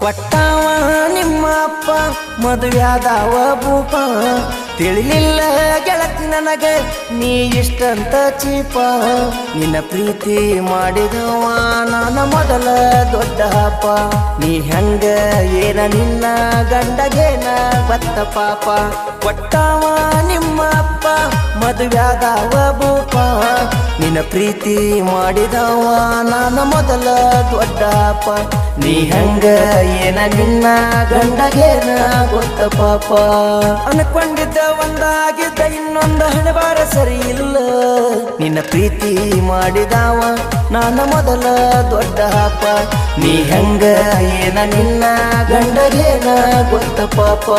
ಕೊಟ್ಟವ ನಿಮ್ಮ ಅಪ್ಪ ಮದುವ್ಯಾದವ ಭೂಪ. ತಿಳಿಲಿಲ್ಲ ಗೆಳತಿ ನನಗೆ, ನೀ ಇಷ್ಟಂತ ಚೀಪ. ನಿನ್ನ ಪ್ರೀತಿ ಮಾಡಿದವ ನನ್ನ ಮೊದಲ ದೊಡ್ಡ ಹಪ್ಪ ನೀ ಹೆಂಗ ಏನ ನಿನ್ನ ಗಂಡಗೇನ ಬತ್ತ ಪಾಪ. ಕೊಟ್ಟವ ನಿಮ್ಮ ಅಪ್ಪ ಮದುವ್ಯಾದವ ಭೂಪ. ನಿನ್ನ ಪ್ರೀತಿ ಮಾಡಿದವ, ನಾನ ಮೊದಲ ದೊಡ್ಡಪ್ಪ. ನೀ ಹೆಂಗ ಏನ ನಿನ್ನ ಗಂಡಗೇನ ಗೊತ್ತ ಪಾಪ. ಅನ್ಕೊಂಡಿದ್ದ ಒಂದಾಗಿದ್ದ ಇನ್ನೊಂದು ಹಣಬಾರ ಸರಿ ಇಲ್ಲ. ನಿನ್ನ ಪ್ರೀತಿ ಮಾಡಿದವ, ನಾನ ಮೊದಲ ದೊಡ್ಡ ಹಾಪ ನೀ ಹೆಂಗ ಏನ ನಿನ್ನ ಗಂಡಗೇನ ಗೊತ್ತ ಪಾಪ.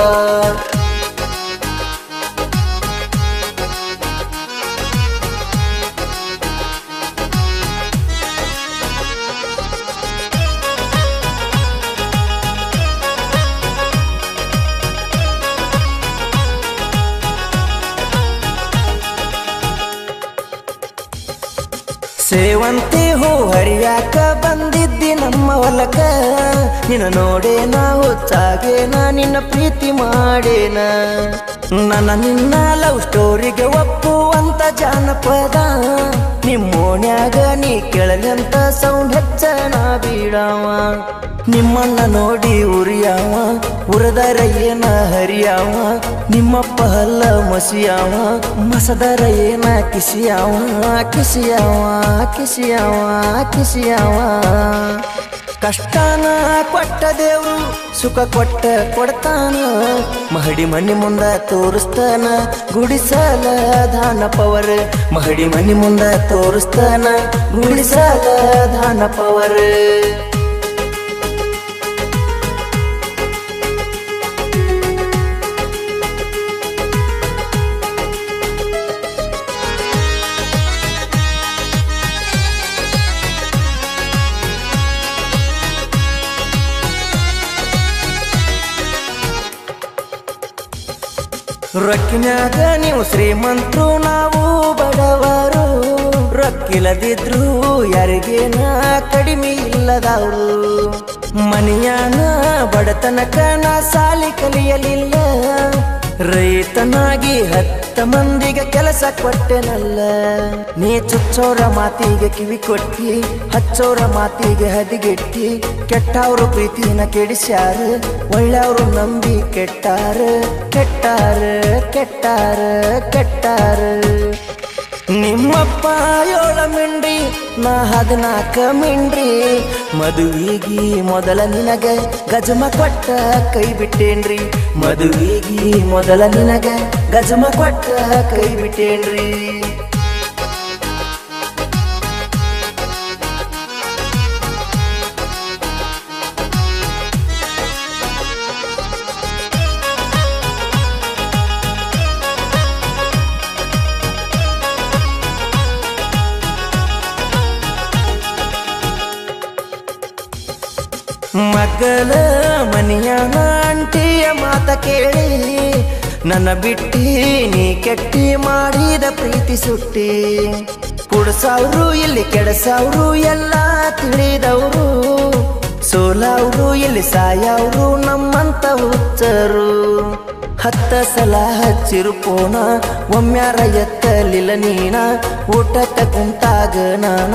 ಸೇವಂತಿ ಹೂ ಹರಿಯಾಕ ಬಂದಿದ್ದಿ ನಮ್ಮ ಹೊಲಕ. ನಿನ್ನ ನೋಡೇನ ಹುಚ್ಚಾಗೇನ ನಿನ್ನ ಪ್ರೀತಿ ಮಾಡೇನ. ನನ್ನ ನಿನ್ನ ಲವ್ ಸ್ಟೋರಿಗೆ ಒಪ್ಪುವಂತ ಜಾನಪದ. ನಿಮ್ಮೋಣ್ಯಾಗ ನೀ ಕೆಳಗಂತ ಸೌಂಡ್ ಹೆಚ್ಚನ ಬೀಳಾವ. ನಿಮ್ಮನ್ನ ನೋಡಿ ಉರಿಯಾವ. ಉರದರ ಏನ ಹರಿಯಾವ ನಿಮ್ಮಪ್ಪ ಹಲ್ಲ ಮಸಿಯಾವ ಮಸದರ ಏನ ಕಿಸಿಯಾವ ಕಿಸಿಯಾವ ಕಿಸಿಯಾವ ಕಿಸಿಯಾವ. ಕಷ್ಟನ ಕೊಟ್ಟ ದೇವ್ರು ಸುಖ ಕೊಟ್ಟ ಕೊಡ್ತಾನ, ಮಹಡಿ ಮನಿ ಮುಂದ ತೋರಿಸ್ತಾನ, ಗುಡಿಸಲ ಧಾನ ಪವರ್. ಮಹಡಿ ಮನಿ ಮುಂದ ತೋರಿಸ್ತಾನ, ಗುಡಿಸಲ ಧಾನ ಪವರ್. ರೊಕ್ಕಿನಾಗ ನೀವು ಶ್ರೀಮಂತರು ನಾವು ಬಡವರು. ರೊಕ್ಕಿಲ್ಲದಿದ್ರು ಯಾರಿಗೇನ ಕಡಿಮೆ ಇಲ್ಲದವರು. ಮನೆಯಾನ ಬಡತನಕ ನಾ ಸಾಲಿ ಕಲಿಯಲಿಲ್ಲ. ರೈತನಾಗಿ ಹತ್ತ ಮಂದಿಗೆ ಕೆಲಸ ಕೊಟ್ಟೆನಲ್ಲ. ನೀ ಚುಚ್ಚೋರ ಮಾತಿಗೆ ಕಿವಿ ಕೊಟ್ಟಿ, ಹಚ್ಚೋರ ಮಾತಿಗೆ ಹದಿಗೆಟ್ಟಿ, ಕೆಟ್ಟವರು ಪ್ರೀತಿನ ಕೆಡಿಸ್ಯಾರ, ಒಳ್ಳೆಯವರು ನಂಬಿ ಕೆಟ್ಟಾರ ಕೆಟ್ಟಾರ ಕೆಟ್ಟಾರ ಕೆಟ್ಟಾರ. ನಿಮ್ಮಪ್ಪ ಏಳ ಮಿಂಡ್ರಿ ನಾ ಹದಿನಾಲ್ಕ ಮಿಂಡ್ರಿ ಮದುವಿಗಿ ಮೊದಲ ನಿನಗ ಗಜಮ ಕೊಟ್ಟ ಕೈ ಬಿಟ್ಟೇನ್ರಿ. ಮದುವಿಗಿ ಮೊದಲ ನಿನಗ ಗಜಮ ಕೊಟ್ಟ ಕೈ ಬಿಟ್ಟೇನ್ರಿ. ಮಗಳ ಮನೆಯ ಆಂಟಿಯ ಮಾತ ಕೇಳಿ. ನನ್ನ ಬಿಟ್ಟಿ ನೀ ಕೆಟ್ಟಿ ಮಾಡಿದ ಪ್ರೀತಿ ಸುಟ್ಟಿ. ಕುಡ್ಸವ್ರು, ಇಲ್ಲಿ ಕೆಡಸವ್ರು, ಎಲ್ಲ ತಿಳಿದವರು. ಸೋಲವ್ರು, ಇಲ್ಲಿ ಸಾಯವ್ರು, ನಮ್ಮಂತ ಹುಚ್ಚರು. ಹತ್ತ ಸಲ ಹಚ್ಚಿರು ಪೋನ ಒಮ್ಮ್ಯಾರ ಎತ್ತಲಿಲ್ಲ ನೀನ, ಊಟಕ್ಕ ಕುಂತಾಗ ನಾನ,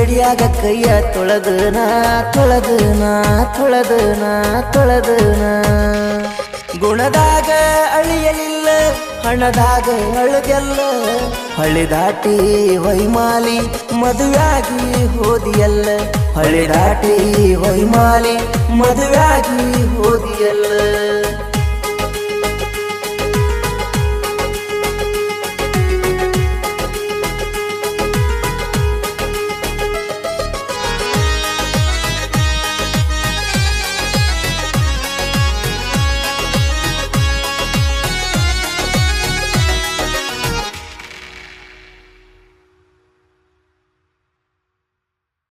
ಎಡಿಯಾಗ ಕೈಯ ತೊಳೆದನ ತೊಳೆದನ ತೊಳೆದನ ತೊಳೆದನ. ಗುಣದಾಗ ಅಳಿಯಲಿಲ್ಲ, ಹಣದಾಗ ಅಳುಗೆಲ್ಲ, ಹಳಿ ದಾಟಿ ಹೊಯ್ಮಾಲಿ, ಮದುವೆಯಾಗಿ ಹೋದಿಯಲ್ಲ ಹಳ್ಳಿ ದಾಟಿ ಹೊಯ್ಮಾಲಿ